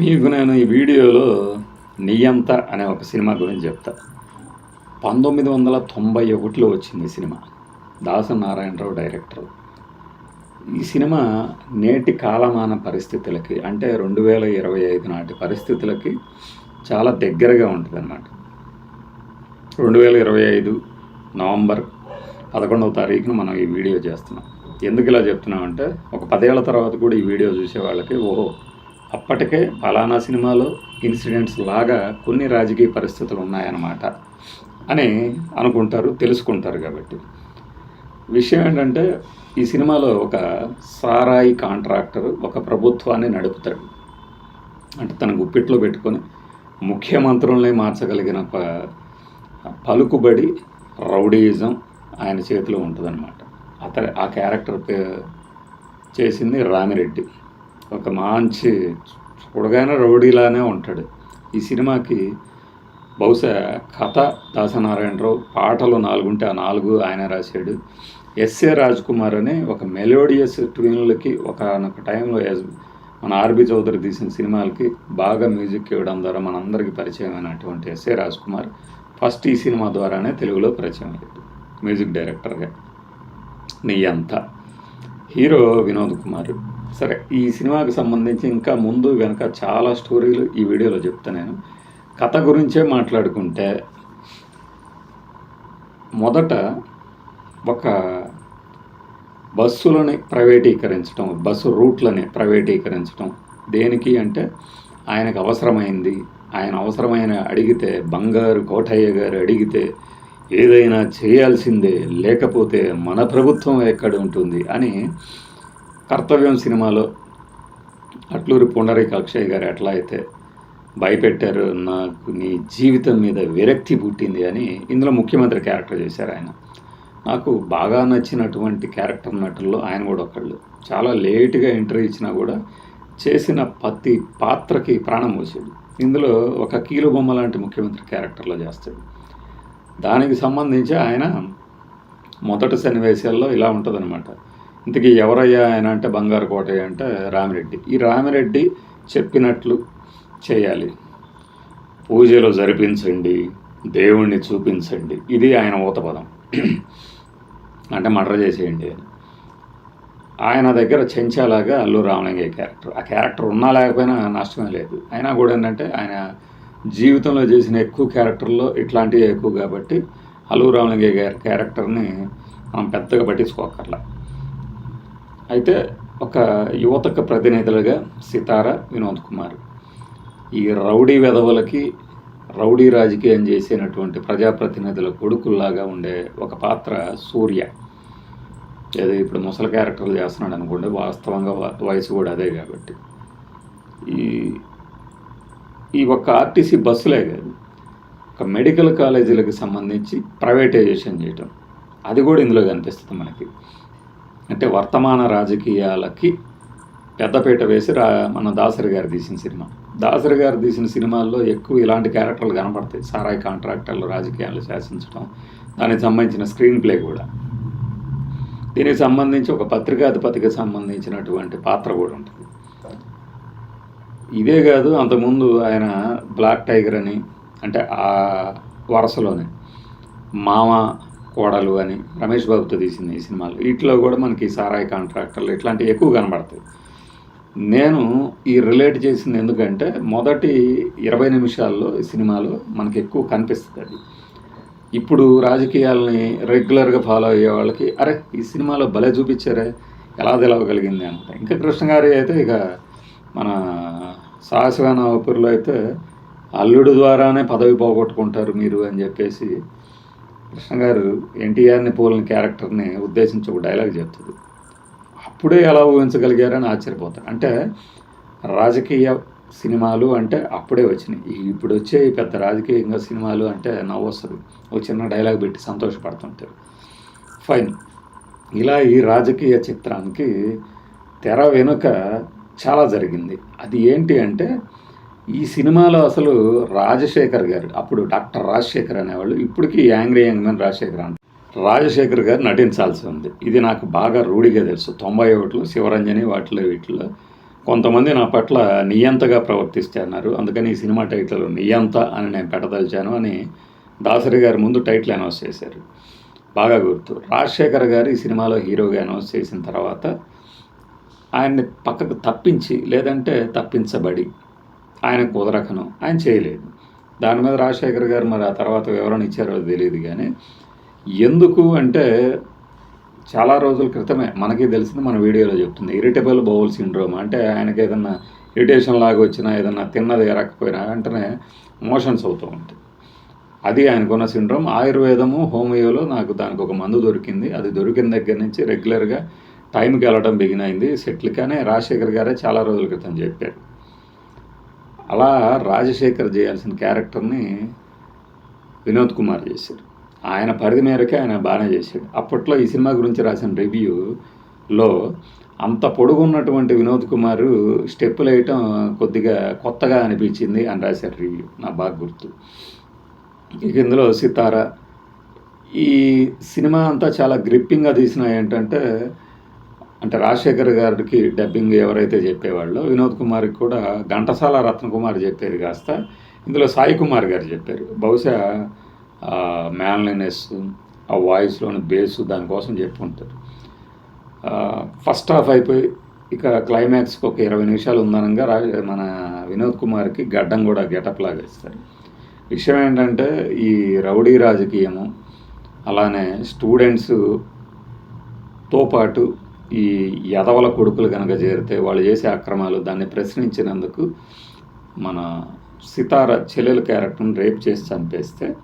మీకు నేను ఈ వీడియోలో నియంత అనే ఒక సినిమా గురించి చెప్తా. పంతొమ్మిది వందల తొంభై ఒకటిలో వచ్చింది ఈ సినిమా. దాసరి నారాయణరావు డైరెక్టర్. ఈ సినిమా నేటి కాలమాన పరిస్థితులకి అంటే రెండు వేల ఇరవై ఐదు నాటి పరిస్థితులకి చాలా దగ్గరగా ఉంటుంది అన్నమాట రెండు వేల ఇరవై ఐదు నవంబర్ పదకొండవ తారీఖున మనం ఈ వీడియో చేస్తున్నాం. ఎందుకు ఇలా చెప్తున్నామంటే ఒక పదేళ్ళ తర్వాత కూడా ఈ వీడియో చూసే వాళ్ళకి ఓహో అప్పటికే ఫలానా సినిమాలో ఇన్సిడెంట్స్ లాగా కొన్ని రాజకీయ పరిస్థితులు ఉన్నాయన్నమాట అని అనుకుంటారు తెలుసుకుంటారు కాబట్టి. విషయం ఏంటంటే ఈ సినిమాలో ఒక సారాయి కాంట్రాక్టర్ ఒక ప్రభుత్వాన్ని నడుపుతాడు. అంటే తన గుప్పిట్లో పెట్టుకొని ముఖ్యమంత్రులనే మార్చగలిగిన ఒక పలుకుబడి రౌడీయిజం ఆయన చేతిలో ఉంటుందన్నమాట. అతని ఆ క్యారెక్టర్ పే చేసింది రామిరెడ్డి. ఒక మంచి చూడగానే రౌడీలానే ఉంటాడు. ఈ సినిమాకి బహుశా కథ దాసనారాయణరావు పాటలు నాలుగు ఉంటే ఆ నాలుగు ఆయన రాశాడు. ఎస్ఏ రాజ్ కుమార్ అని ఒక మెలోడియస్ ట్యూన్లకి ఒక టైంలో మన ఆర్బి చౌదరి తీసిన సినిమాలకి బాగా మ్యూజిక్ ఇవ్వడం ద్వారా మనందరికీ పరిచయం అయినటువంటి ఎస్ఏ రాజ్ కుమార్ ఫస్ట్ ఈ సినిమా ద్వారానే తెలుగులో పరిచయం అయ్యాడు. మ్యూజిక్ డైరెక్టర్గా. నీ అంత హీరో వినోద్ కుమార్. సరే ఈ సినిమాకి సంబంధించి ఇంకా ముందు వెనుక చాలా స్టోరీలు ఈ వీడియోలో చెప్తా నేను. కథ గురించే మాట్లాడుకుంటే మొదట ఒక బస్సులని ప్రైవేటీకరించడం బస్సు రూట్లని ప్రైవేటీకరించడం దేనికి అంటే ఆయనకు అవసరమైంది. ఆయన అవసరమైన అడిగితే బంగారు కోటయ్య గారు అడిగితే ఏదైనా చేయాల్సిందే లేకపోతే మన ప్రభుత్వం ఎక్కడ ఉంటుంది అని కర్తవ్యం సినిమాలో అట్లూరి పుండరీకాక్షయ్య గారు ఎట్లా అయితే భయపెట్టారు నాకు నీ జీవితం మీద విరక్తి పుట్టింది అని ఇందులో ముఖ్యమంత్రి క్యారెక్టర్ చేశారు ఆయన. నాకు బాగా నచ్చినటువంటి క్యారెక్టర్ నటుల్లో ఆయన కూడా ఒకళ్ళు. చాలా లేటుగా ఎంట్రీ ఇచ్చినా కూడా చేసిన ప్రతి పాత్రకి ప్రాణం పోసాడు. ఇందులో ఒక కీలు బొమ్మ లాంటి ముఖ్యమంత్రి క్యారెక్టర్లో చేస్తాడు. దానికి సంబంధించి ఆయన మొదటి సన్నివేశాల్లో ఇలా ఉంటుందన్నమాట. ఇంతకీ ఎవరయ్యా ఆయన అంటే బంగారు కోటయ్య అంటే రామిరెడ్డి. ఈ రామిరెడ్డి చెప్పినట్లు చేయాలి. పూజలు జరిపించండి దేవుణ్ణి చూపించండి. ఇది ఆయన ఊతపదం. అంటే మర్డర్ చేసేయండి అని. ఆయన దగ్గర చెంచాలాగా అల్లు రామలింగయ్య క్యారెక్టర్. ఆ క్యారెక్టర్ ఉన్నా లేకపోయినా నష్టమే లేదు. అయినా కూడా ఏంటంటే ఆయన జీవితంలో చేసిన ఎక్కువ క్యారెక్టర్లో ఇట్లాంటివి ఎక్కువ కాబట్టి అల్లు రామలింగయ్య గారి క్యారెక్టర్ని మనం పెద్దగా పట్టించుకోకర్లా. అయితే ఒక యువతకు ప్రతినిధులుగా సితార వినోద్ కుమార్. ఈ రౌడీ వెధవలకి రౌడీ రాజకీయం చేసినటువంటి ప్రజాప్రతినిధుల కొడుకుల్లాగా ఉండే ఒక పాత్ర సూర్య. ఏదో ఇప్పుడు ముసలి క్యారెక్టర్లు చేస్తున్నాడు అనుకోండి వాస్తవంగా వ- వయసు కూడా అదే కాబట్టి. ఈ ఈ ఒక్క ఆర్టీసీ బస్సులే కాదు ఒక మెడికల్ కాలేజీలకు సంబంధించి ప్రైవేటైజేషన్ చేయటం. అది కూడా ఇందులో కనిపిస్తుంది మనకి. అంటే వర్తమాన రాజకీయాలకి పెద్దపీట వేసి రా మన దాసరి గారు తీసిన సినిమా. దాసరి గారు తీసిన సినిమాల్లో ఎక్కువ ఇలాంటి క్యారెక్టర్లు కనపడతాయి. సారాయి కాంట్రాక్టర్లు రాజకీయాలు శాసించడం దానికి సంబంధించిన స్క్రీన్ ప్లే కూడా. దీనికి సంబంధించి ఒక పత్రికాధిపతికి సంబంధించినటువంటి పాత్ర కూడా ఉంటుంది. ఇదే కాదు అంతకుముందు ఆయన బ్లాక్ టైగర్ అని అంటే ఆ వరుసలోనే మామ కోడలు అని రమేష్ బాబుతో తీసింది ఈ సినిమాలు. వీటిలో కూడా మనకి సారాయి కాంట్రాక్టర్లు ఇట్లాంటివి ఎక్కువ కనబడతాయి. నేను ఈ రిలేట్ చేసింది ఎందుకంటే మొదటి ఇరవై నిమిషాల్లో ఈ సినిమాలో మనకి ఎక్కువ కనిపిస్తుంది అది. ఇప్పుడు రాజకీయాలని రెగ్యులర్గా ఫాలో అయ్యే వాళ్ళకి అరే ఈ సినిమాలో భలే చూపించారే ఎలా తెలవగలిగింది అంట. ఇంకా కృష్ణ గారి అయితే ఇక మన సాహసగాన ఊపిరిలో అయితే అల్లుడు ద్వారానే పదవి పోగొట్టుకుంటారు మీరు అని చెప్పేసి కృష్ణ గారు ఎన్టీఆర్ని పోలిన క్యారెక్టర్ని ఉద్దేశించి ఒక డైలాగ్ చెప్తుంది అప్పుడే ఎలా ఊహించగలిగారని ఆశ్చర్యపోతారు. అంటే రాజకీయ సినిమాలు అంటే అప్పుడే వచ్చినాయి. ఇప్పుడు వచ్చే పెద్ద రాజకీయంగా సినిమాలు అంటే నవ్వు వస్తుంది ఒక చిన్న డైలాగ్ పెట్టి సంతోషపడుతుంటారు ఫైన్ ఇలా ఈ రాజకీయ చిత్రానికి తెర వెనుక చాలా జరిగింది. అది ఏంటి అంటే ఈ సినిమాలో అసలు రాజశేఖర్ గారు అప్పుడు డాక్టర్ రాజశేఖర్ అనేవాళ్ళు ఇప్పటికీ యాంగ్రీ యంగ్ మ్యాన్ రాజశేఖర్ అంట. రాజశేఖర్ గారు నటించాల్సి ఉంది. ఇది నాకు బాగా రూఢిగా తెలుసు. తొంభై ఒకటిలో శివరంజని వాటిలో వీటిలో కొంతమంది నా పట్ల నియంతగా ప్రవర్తిస్తున్నారు అందుకని ఈ సినిమా టైటిల్ నియంత అని నేను పెట్టదలిచాను అని దాసరి గారు ముందు టైటిల్ అనౌన్స్ చేశారు. బాగా గుర్తు. రాజశేఖర్ గారు ఈ సినిమాలో హీరోగా అనౌన్స్ చేసిన తర్వాత ఆయన్ని పక్కకు తప్పించి లేదంటే తప్పించబడి ఆయన కుదరకను. ఆయన చేయలేదు. దాని మీద రాజశేఖర్ గారు మరి ఆ తర్వాత వివరణ ఇచ్చారో తెలియదు కానీ ఎందుకు అంటే చాలా రోజుల క్రితమే మనకి తెలిసింది మన వీడియోలో చెప్తుంది. ఇరిటబుల్ బౌల్ సిండ్రోమ్ అంటే ఆయనకి ఏదన్నా ఇరిటేషన్ లాగా వచ్చినా ఏదన్నా తిన్నది ఎరకపోయినా వెంటనే మోషన్స్ అవుతూ ఉంటాయి. అది ఆయనకున్న సిండ్రోమ్. ఆయుర్వేదము హోమియోలో నాకు దానికి ఒక మందు దొరికింది. అది దొరికిన దగ్గర నుంచి రెగ్యులర్గా టైంకి వెళ్ళడం బిగిన్ అయింది సెటిల్ కానీ రాజశేఖర్ గారే చాలా రోజుల క్రితం చెప్పారు. అలా రాజశేఖర్ చేయాల్సిన క్యారెక్టర్ని వినోద్ కుమార్ చేశారు ఆయన పరిధి మేరకే ఆయన బాగానే చేశాడు. అప్పట్లో ఈ సినిమా గురించి రాసిన రివ్యూలో అంత పొడుగున్నటువంటి వినోద్ కుమార్ స్టెప్పులు వేయటం కొద్దిగా కొత్తగా అనిపించింది అని రాశారు రివ్యూ. నా బాగా గుర్తు. ఇక ఇందులో సితార. ఈ సినిమా అంతా చాలా గ్రిప్పింగ్గా తీసిన ఏంటంటే అంటే రాజశేఖర్ గారికి డబ్బింగ్ ఎవరైతే చెప్పేవాళ్ళో వినోద్ కుమార్కి కూడా ఘంటసాల రత్నకుమార్ చెప్పేది కాస్త ఇందులో సాయి కుమార్ గారు చెప్పారు. బహుశా మ్యాన్లీనెస్ ఆ వాయిస్లోని బేస్ దానికోసం చెప్పుకుంటారు ఫస్ట్ హాఫ్ అయిపోయి ఇక క్లైమాక్స్కి ఒక ఇరవై నిమిషాలు ఉందనగా రా మన వినోద్ కుమార్కి గడ్డం కూడా గెటప్ లాగా ఇస్తారు. విషయం ఏంటంటే ఈ రౌడీ రాజకీయము అలానే స్టూడెంట్స్తో పాటు ఈ యదవల కొడుకులు కనుక చేరితే వాళ్ళు చేసే అక్రమాలు దాన్ని ప్రశ్నించినందుకు మన సితార చెల్లెల క్యారెక్టర్ని రేప్ చేసి చంపేస్తే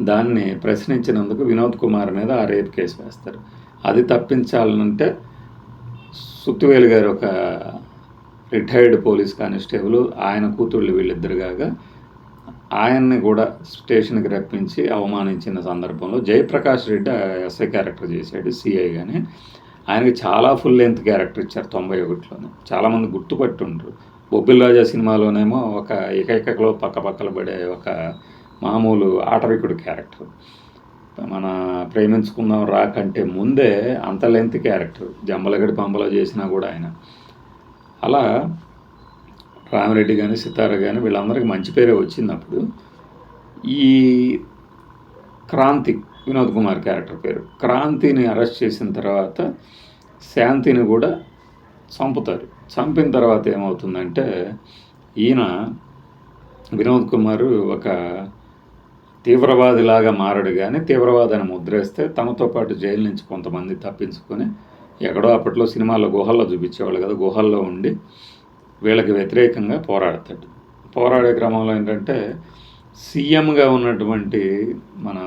దాన్ని ప్రశ్నించినందుకు వినోద్ కుమార్ మీద ఆ రేప్ కేసు వేస్తారు. అది తప్పించాలంటే సుత్తివేలు గారు ఒక రిటైర్డ్ పోలీస్ కానిస్టేబుల్ ఆయన కూతుళ్ళు వీళ్ళిద్దరు కాగా ఆయన్ని కూడా స్టేషన్కి రప్పించి అవమానించిన సందర్భంలో జయప్రకాష్ రెడ్డి ఎస్ఐ క్యారెక్టర్ చేశాడు సిఐ కానీ ఆయనకి చాలా ఫుల్ లెంత్ క్యారెక్టర్ ఇచ్చారు తొంభై ఒకటిలోనే చాలామంది గుర్తుపట్టుండ్రు. బొబ్బిల్ రాజా సినిమాలోనేమో ఒక ఏకైకలో పక్క పక్కల పడే ఒక మామూలు ఆటవికుడు క్యారెక్టర్ మన ప్రేమించుకుందాం రా కంటే ముందే అంత లెంత్ క్యారెక్టర్ జంబలగడి పంబలో చేసినా కూడా ఆయన. అలా రామిరెడ్డి కానీ సితార కానీ వీళ్ళందరికీ మంచి పేరే వచ్చింది అప్పుడు. ఈ క్రాంతి వినోద్ కుమార్ క్యారెక్టర్ పేరు. క్రాంతిని అరెస్ట్ చేసిన తర్వాత శాంతిని కూడా చంపుతారు. చంపిన తర్వాత ఏమవుతుందంటే ఈయన వినోద్ కుమార్ ఒక తీవ్రవాదిలాగా మారడు కానీ తీవ్రవాదాన్ని ముద్రేస్తే తనతో పాటు జైలు నుంచి కొంతమంది తప్పించుకొని ఎక్కడో అప్పట్లో సినిమాల్లో గుహల్లో చూపించేవాళ్ళు కదా గుహల్లో ఉండి వీళ్ళకి వ్యతిరేకంగా పోరాడతాడు. పోరాడే క్రమంలో ఏంటంటే సీఎంగా ఉన్నటువంటి మన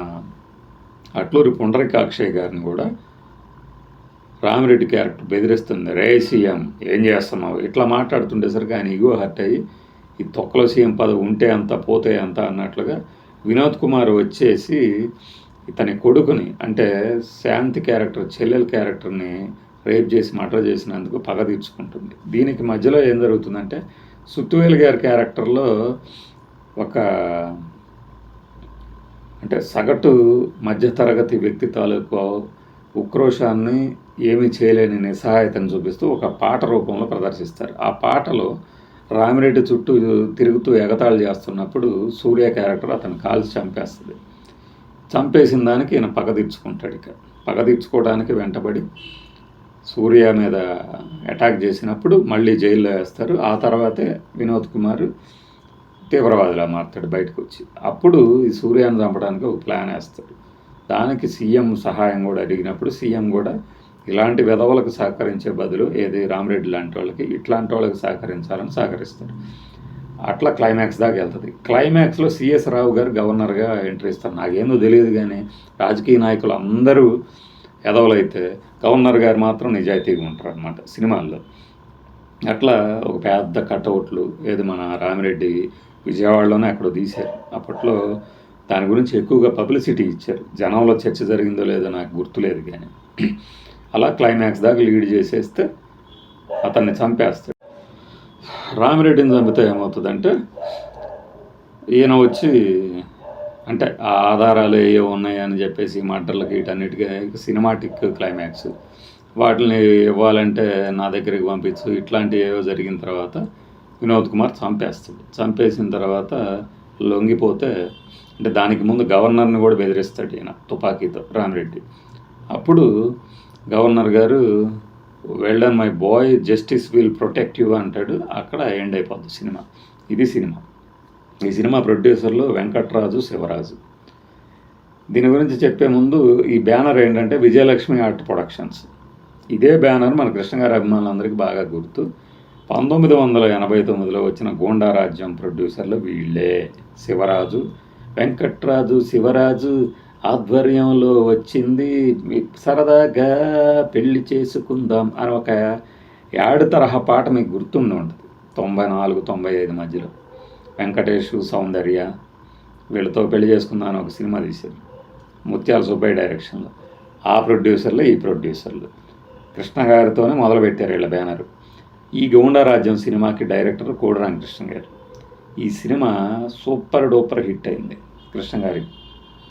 అట్లూరి పుండరికాక్షయ్య గారిని కూడా రామిరెడ్డి క్యారెక్టర్ బెదిరిస్తుంది. రే సీఎం ఏం చేస్తున్నావు? ఇట్లా మాట్లాడుతుండేసరికి ఆయన ఇగో హర్ట్ అయ్యి ఈ తొక్కలో సీఎం పదవి ఉంటే అంత పోతే అంత అన్నట్లుగా వినోద్ కుమార్ వచ్చేసి ఇతని కొడుకుని అంటే శాంతి క్యారెక్టర్ చెల్లెల క్యారెక్టర్ని రేప్ చేసి మర్డర్ చేసినందుకు పగ తీర్చుకుంటుంది. దీనికి మధ్యలో ఏం జరుగుతుందంటే సుత్తువేలు గారి క్యారెక్టర్లో ఒక అంటే సగటు మధ్యతరగతి వ్యక్తి తాలూకు ఉక్రోషాన్ని ఏమీ చేయలేని నిస్సహాయతను చూపిస్తూ ఒక పాట రూపంలో ప్రదర్శిస్తారు. ఆ పాటలో రామిరెడ్డి చుట్టూ తిరుగుతూ ఎగతాళి చేస్తున్నప్పుడు సూర్య క్యారెక్టర్ అతను కాల్చి చంపేస్తుంది. చంపేసిన దానికి ఈయన పగ తీర్చుకుంటాడు ఇక. పగ తీర్చుకోవడానికి వెంటబడి సూర్య మీద అటాక్ చేసినప్పుడు మళ్ళీ జైల్లో వేస్తారు. ఆ తర్వాతే వినోద్ కుమార్ తీవ్రవాదిలా మారుతాడు బయటకు వచ్చి అప్పుడు ఈ సూర్యాన్ని చంపడానికి ఒక ప్లాన్ వేస్తాడు. దానికి సీఎం సహాయం కూడా అడిగినప్పుడు సీఎం కూడా ఇలాంటి విధవలకు సహకరించే బదులు ఏది రామరెడ్డి లాంటి వాళ్ళకి ఇట్లాంటి వాళ్ళకి సహకరించాలని సహకరిస్తారు అట్లా క్లైమాక్స్ దాకా వెళ్తుంది. క్లైమాక్స్లో సిఎస్ రావు గారు గవర్నర్గా ఎంట్రీ ఇస్తారు. నాకేందో తెలియదు కానీ రాజకీయ నాయకులు అందరూ ఎదవలైతే గవర్నర్ గారు మాత్రం నిజాయితీగా ఉంటారు అనమాట సినిమాల్లో. అట్లా ఒక పెద్ద కటౌట్లు ఏది మన రామిరెడ్డి విజయవాడలోనే అక్కడ తీశారు. అప్పట్లో దాని గురించి ఎక్కువగా పబ్లిసిటీ ఇచ్చారు. జనంలో చర్చ జరిగిందో లేదో నాకు గుర్తులేదు కానీ. అలా క్లైమాక్స్ దాకా లీడ్ చేసేస్తే అతన్ని చంపేస్తాడు. రామిరెడ్డిని చంపితే ఏమవుతుందంటే ఈయన వచ్చి అంటే ఆ ఆధారాలు ఏవో ఉన్నాయని చెప్పేసి మటర్లకి వీటన్నిటికీ సినిమాటిక్ క్లైమాక్స్ వాటిని ఇవ్వాలంటే నా దగ్గరికి పంపించు. ఇట్లాంటివి ఏవో జరిగిన తర్వాత వినోద్ కుమార్ చంపేస్తాడు. చంపేసిన తర్వాత లొంగిపోతే అంటే దానికి ముందు గవర్నర్ని కూడా బెదిరిస్తాడు ఈయన తుపాకీతో రామిరెడ్డి అప్పుడు గవర్నర్ గారు well done my boy justice will protect you అంటాడు. అక్కడ ఎండ్ అయిపోద్ది సినిమా. ఇది సినిమా. ఈ సినిమా ప్రొడ్యూసర్లు వెంకట్రాజు శివరాజు. దీని గురించి చెప్పే ముందు ఈ బ్యానర్ ఏంటంటే విజయలక్ష్మి ఆర్ట్ ప్రొడక్షన్స్. ఇదే బ్యానర్ మన కృష్ణగారి అభిమానులందరికీ బాగా గుర్తు. పంతొమ్మిది వందల ఎనభై తొమ్మిదిలో వచ్చిన గోండా రాజ్యం ప్రొడ్యూసర్లు వీళ్ళే. శివరాజు వెంకట్రాజు శివరాజు ఆధ్వర్యంలో వచ్చింది. సరదాగా పెళ్ళి చేసుకుందాం అని ఒక యాడ్ తరహా పాట మీకు గుర్తుండి ఉంటుంది. తొంభై నాలుగు తొంభై ఐదు మధ్యలో. వెంకటేష్ సౌందర్య వీళ్ళతో పెళ్ళి చేసుకుందాం అని ఒక సినిమా తీశారు. ముత్యాల సుబ్బయ్య డైరెక్షన్లో. ఆ ప్రొడ్యూసర్లు ఈ ప్రొడ్యూసర్లు. కృష్ణ గారితోనే మొదలుపెట్టారు వీళ్ళ బ్యానర్. ఈ గౌండరాజ్యం సినిమాకి డైరెక్టర్ కోడి రామకృష్ణ గారు. ఈ సినిమా సూపర్ డూపర్ హిట్ అయింది కృష్ణ గారి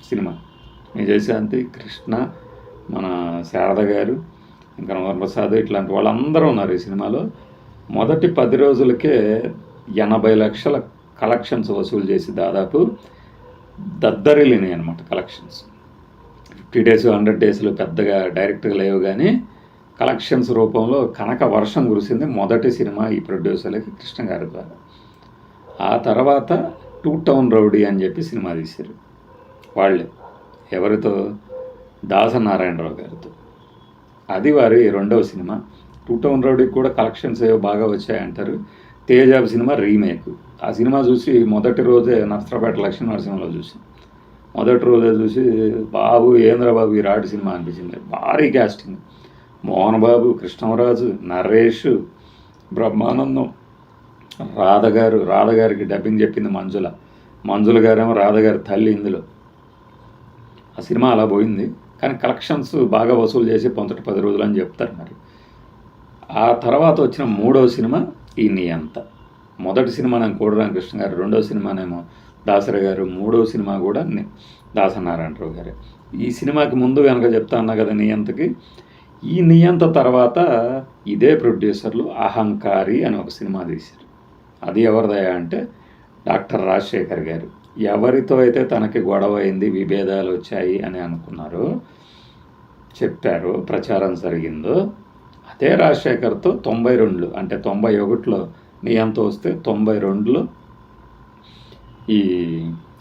సినిమా. విజయశాంతి కృష్ణ మన శారద గారు ఇంకా ప్రసాద్ ఇట్లాంటి వాళ్ళందరూ ఉన్నారు ఈ సినిమాలో. మొదటి పది రోజులకే ఎనభై లక్షల కలెక్షన్స్ వసూలు చేసి దాదాపు దద్దరిలినాయి అనమాట కలెక్షన్స్. ఫిఫ్టీ డేస్ హండ్రెడ్ డేస్లో పెద్దగా డైరెక్ట్గా లేవు కానీ కలెక్షన్స్ రూపంలో కనక వర్షం కురిసింది మొదటి సినిమా ఈ ప్రొడ్యూసర్లకి కృష్ణ గారి ద్వారా. ఆ తర్వాత టూ టౌన్ రౌడీ అని చెప్పి సినిమా తీశారు. వాళ్ళే. ఎవరితో? దాసనారాయణరావు గారితో. అది వారి రెండవ సినిమా. టూ టౌన్ రౌడీకి కూడా కలెక్షన్స్ ఏవో బాగా వచ్చాయంటారు. Tezaab cinema remake. ఆ సినిమా చూసి మొదటి రోజే నష్టపేట లక్ష్మీ నరసింహలో చూసి. మొదటి రోజే చూసి బాబు ఏంద్రబాబు ఈ రాడు సినిమా అనిపించింది. భారీ క్యాస్టింగ్ మోహనబాబు కృష్ణరాజు నరేష్ బ్రహ్మానందం రాధగారు రాధగారికి డబ్బింగ్ చెప్పింది మంజుల. మంజుల గారేమో రాధగారి తల్లి ఇందులో. ఆ సినిమా అలా పోయింది. కానీ కలెక్షన్స్ బాగా వసూలు చేసి పొంతటి పది రోజులు అని చెప్తారు మరి. ఆ తర్వాత వచ్చిన మూడవ సినిమా ఈ నియంత. మొదటి సినిమా నేను కోడిరామకృష్ణ గారు రెండవ సినిమానేమో దాసరి గారు మూడవ సినిమా కూడా దాసనారాయణరావు గారు. ఈ సినిమాకి ముందు వెనక చెప్తా అన్నా కదా నియంతకి ఈ నియంత తర్వాత ఇదే ప్రొడ్యూసర్లు అహంకారి అని ఒక సినిమా తీశారు. అది ఎవరిదయా అంటే డాక్టర్ రాజశేఖర్ గారు. ఎవరితో అయితే తనకి గొడవ అయింది విభేదాలు వచ్చాయి అని అనుకున్నారో చెప్పారు ప్రచారం జరిగిందో అదే రాజశేఖర్తో తొంభై రెండులో అంటే తొంభై ఒకటిలో నియంత వస్తే తొంభై రెండులో ఈ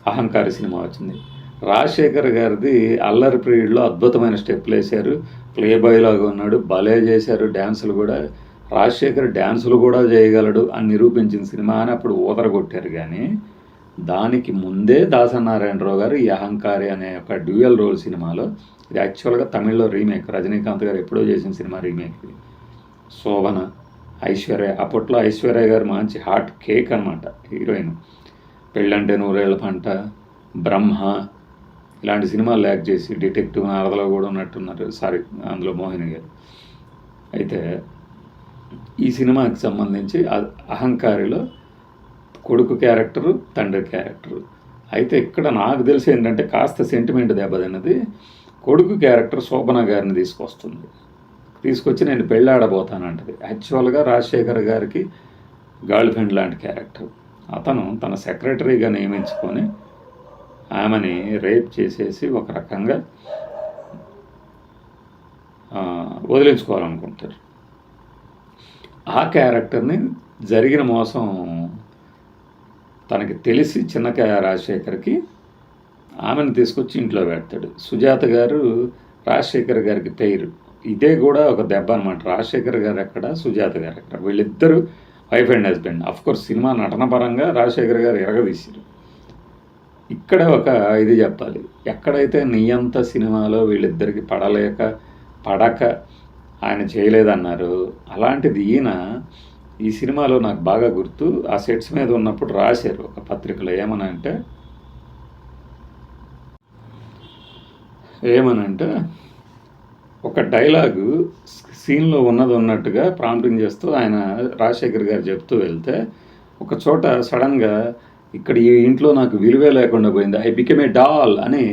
అహంకారి సినిమా వచ్చింది. రాజశేఖర్ గారిది అల్లరి పీరియడ్లో అద్భుతమైన స్టెప్లు వేశారు. ప్లే బాయ్ లాగా ఉన్నాడు. భలే చేశారు. డ్యాన్సులు కూడా. రాజశేఖర్ డ్యాన్సులు కూడా చేయగలడు అని నిరూపించిన సినిమా అని అప్పుడు ఊదర కొట్టారు కానీ దానికి ముందే దాసనారాయణరావు గారు ఈ అహంకారి అనే ఒక డ్యూయల్ రోల్ సినిమాలో ఇది యాక్చువల్గా తమిళ్ళో రీమేక్ రజనీకాంత్ గారు ఎప్పుడో చేసిన సినిమా రీమేక్ శోభన ఐశ్వర్య అప్పట్లో ఐశ్వర్య గారు మంచి హాట్ కేక్ అనమాట హీరోయిన్. పెళ్ళంటే నూరేళ్ళ పంట బ్రహ్మ ఇలాంటి సినిమాలు యాక్ట్ చేసి డిటెక్టివ్ నారదలో కూడా ఉన్నట్టున్నారు. సారీ అందులో మోహిని గారు. అయితే ఈ సినిమాకి సంబంధించి అహంకారిలో కొడుకు క్యారెక్టరు తండ్రి క్యారెక్టరు. అయితే ఇక్కడ నాకు తెలిసి ఏంటంటే కాస్త సెంటిమెంట్ దెబ్బతిన్నది కొడుకు క్యారెక్టర్ శోభన గారిని తీసుకొస్తుంది. తీసుకొచ్చి నేను పెళ్ళాడబోతానంటది. యాక్చువల్గా రాజశేఖర్ గారికి గర్ల్ ఫ్రెండ్ లాంటి క్యారెక్టర్. అతను తన సెక్రటరీగా నియమించుకొని ఆమెని రేప్ చేసేసి ఒక రకంగా వదిలించుకోవాలనుకుంటారు. ఆ క్యారెక్టర్ని జరిగిన మోసం తనకి తెలిసి చిన్న రాజశేఖర్కి ఆమెను తీసుకొచ్చి ఇంట్లో పెడతాడు. సుజాత గారు రాజశేఖర్ గారికి తైరు. ఇదే కూడా ఒక దెబ్బ అనమాట రాజశేఖర్ గారు ఎక్కడ? సుజాత గారు ఎక్కడ? వీళ్ళిద్దరూ wife and husband. Of course cinema నటన పరంగా రాజశేఖర్ గారు ఎరగదీశారు. ఇక్కడ ఒక ఇది చెప్పాలి. ఎక్కడైతే నియంత సినిమాలో వీళ్ళిద్దరికి పడలేక పడక ఆయన చేయలేదన్నారు అలాంటిది ఈయన ఈ సినిమాలో నాకు బాగా గుర్తు ఆ సెట్స్ మీద ఉన్నప్పుడు రాశారు ఒక పత్రికలో. ఏమనంటే ఏమనంటే ఒక డైలాగు సీన్లో ఉన్నది ఉన్నట్టుగా ప్రాంప్టింగ్ చేస్తూ ఆయన రాజశేఖర్ గారు చెప్తూ వెళ్తే ఒక చోట సడన్గా ఇక్కడ ఈ ఇంట్లో నాకు విలువే లేకుండా పోయింది. ఐ బికెమ్ ఏ డాల్ అని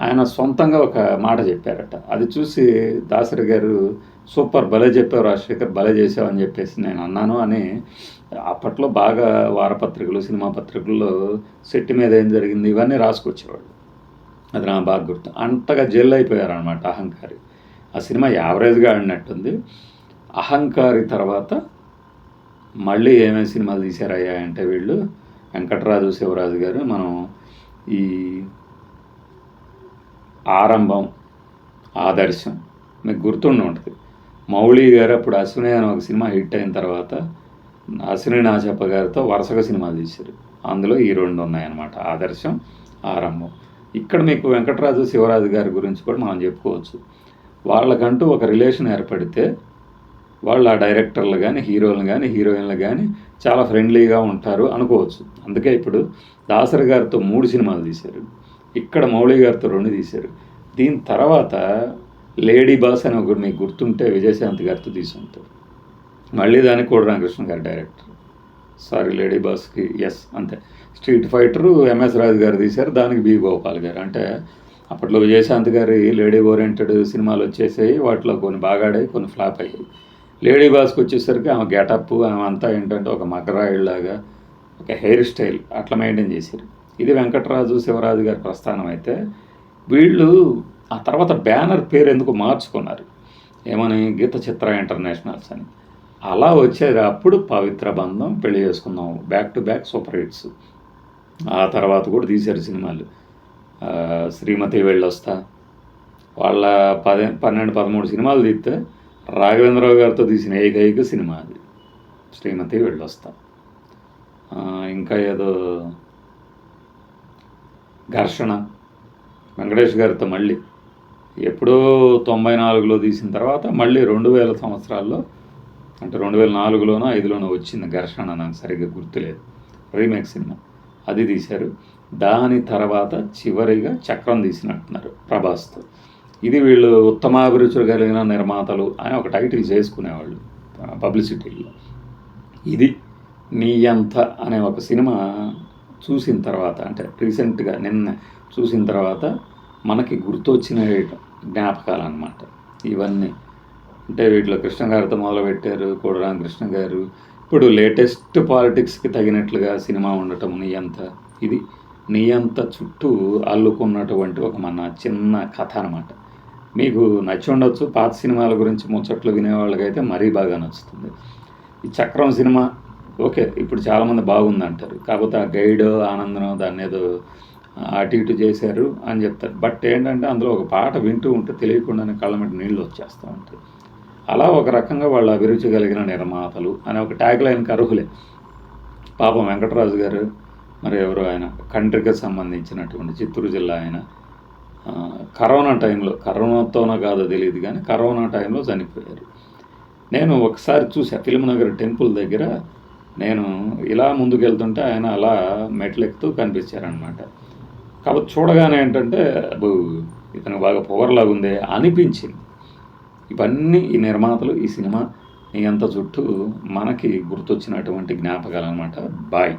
ఆయన సొంతంగా ఒక మాట చెప్పారట. అది చూసి దాసరి గారు సూపర్ భలే చెప్పావు రాజశేఖర్ భలే చేసావు అని చెప్పేసి నేను అన్నాను అని అప్పట్లో బాగా వారపత్రికలు సినిమా పత్రికల్లో సెట్ మీద ఏం జరిగింది ఇవన్నీ రాసుకొచ్చేవాడు అది నా బాగా గుర్తు. అంతగా జెల్ అయిపోయారనమాట అహంకారి. ఆ సినిమా యావరేజ్గా ఆడినట్టుంది. అహంకారి తర్వాత మళ్ళీ ఏమేమి సినిమాలు తీశారయ్యా అంటే వీళ్ళు వెంకటరాజు శివరాజు గారు మనం ఈ ఆరంభం ఆదర్శం మీకు గుర్తుండి ఉంటుంది. మౌళి గారు అప్పుడు అశ్విని అని ఒక సినిమా హిట్ అయిన తర్వాత అశ్విని నాచప్ప గారితో వరుసగా సినిమాలు తీశారు. అందులో ఈ రెండు ఉన్నాయన్నమాట ఆదర్శం ఆరంభం. ఇక్కడ మీకు వెంకటరాజు శివరాజు గారి గురించి కూడా మనం చెప్పుకోవచ్చు. వాళ్ళకంటూ ఒక రిలేషన్ ఏర్పడితే వాళ్ళు ఆ డైరెక్టర్లు కానీ హీరోలు కానీ హీరోయిన్లు కానీ చాలా ఫ్రెండ్లీగా ఉంటారు అనుకోవచ్చు. అందుకే ఇప్పుడు దాసరి గారితో మూడు సినిమాలు తీశారు. ఇక్కడ మౌళి గారితో రెండు తీశారు. దీని తర్వాత లేడీ బాస్ అని ఒకటి మీకు గుర్తుంటే విజయశాంతి గారితో తీసుంటారు మళ్ళీ దానికి కూడా రామకృష్ణ గారు డైరెక్టర్. సారీ లేడీ బాస్కి ఎస్ అంతే. స్ట్రీట్ ఫైటరు ఎంఎస్ రాజు గారు తీశారు దానికి బి గోపాల్ గారు. అంటే అప్పట్లో విజయశాంతి గారి లేడీ ఓరియంటెడ్ సినిమాలు వచ్చేసాయి వాటిలో కొన్ని బాగాడాయి కొన్ని ఫ్లాప్ అయ్యాయి. లేడీ బాస్కి వచ్చేసరికి ఆమె గెటప్ ఆమె అంతా ఏంటంటే ఒక మగరాయిల్లాగా ఒక హెయిర్ స్టైల్ అట్లా మెయింటైన్ చేశారు. ఇది వెంకటరాజు శివరాజు గారి ప్రస్థానం అయితే వీళ్ళు ఆ తర్వాత బ్యానర్ పేరు ఎందుకు మార్చుకున్నారు? ఏమని? గీత చిత్ర ఇంటర్నేషనల్స్ అని. అలా వచ్చేది అప్పుడు Pavitra Bandham Pelli Chesukundam back to back super hits ఆ తర్వాత కూడా తీశారు సినిమాలు. శ్రీమతి వెళ్ళొస్తా. వాళ్ళ పది పన్నెండు పదమూడు సినిమాలు తీస్తే రాఘవేంద్రరావు గారితో తీసిన ఏకైక సినిమా అది. శ్రీమతి వెళ్ళొస్తా. ఇంకా ఏదో ఘర్షణ వెంకటేష్ గారితో మళ్ళీ. ఎప్పుడో తొంభై నాలుగులో తీసిన తర్వాత మళ్ళీ రెండు వేల సంవత్సరాల్లో అంటే రెండు వేల నాలుగులోనో ఐదులోనో వచ్చింది ఘర్షణ నాకు సరిగ్గా గుర్తులేదు. Remake cinema. అది తీశారు. దాని తర్వాత చివరిగా చక్రం తీసినట్టున్నారు ప్రభాస్తో. ఇది వీళ్ళు ఉత్తమాభిరుచులు కలిగిన నిర్మాతలు అని ఒక టైటిల్ చేసుకునేవాళ్ళు పబ్లిసిటీలో. ఇది నీ ఎంత అనే ఒక సినిమా చూసిన తర్వాత అంటే రీసెంట్గా నిన్న చూసిన తర్వాత మనకి గుర్తొచ్చిన జ్ఞాపకాలు అన్నమాట ఇవన్నీ అంటే వీటిలో కృష్ణ గారితో మొదలుపెట్టారు కోడరామ కృష్ణ గారు. ఇప్పుడు లేటెస్ట్ పాలిటిక్స్కి తగినట్లుగా సినిమా ఉండటం నీ అంత ఇది నీ అంత చుట్టూ అల్లుకున్నటువంటి ఒక మన చిన్న కథ అనమాట మీకు నచ్చి ఉండొచ్చు. పాత సినిమాల గురించి ముచ్చట్లు వినేవాళ్ళకైతే మరీ బాగా నచ్చుతుంది. ఈ చక్రం సినిమా ఓకే ఇప్పుడు చాలామంది బాగుంది అంటారు కాకపోతే ఆ గైడ్ ఆనందం దాన్ని ఏదో అటు ఇటు చేశారు అని చెప్తారు. బట్ ఏంటంటే అందులో ఒక పాట వింటూ ఉంటే తెలియకుండానే కళ్ళ మీద నీళ్ళు వచ్చేస్తూ ఉంటాయి. అలా ఒక రకంగా వాళ్ళు అభిరుచి కలిగిన నిర్మాతలు అనే ఒక ట్యాగ్ లైన్కి అర్హులే. పాపం వెంకటరాజు గారు మరి ఎవరు ఆయన కంట్రీకి సంబంధించినటువంటి చిత్తూరు జిల్లా ఆయన కరోనా టైంలో కరోనాతోనో కాదో తెలియదు కానీ కరోనా టైంలో చనిపోయారు. నేను ఒకసారి చూసా ఫిల్మ్ నగర్ టెంపుల్ దగ్గర నేను ఇలా ముందుకెళ్తుంటే ఆయన అలా మెట్లెక్కుతూ కనిపించారనమాట కాబట్టి చూడగానే ఏంటంటే అబ్బో ఇతను బాగా పొగరలాగా అనిపించింది. ఇవన్నీ ఈ నిర్మాతలు ఈ సినిమా నీ అంత చుట్టూ మనకి గుర్తొచ్చినటువంటి జ్ఞాపకాలు అనమాట బాయ్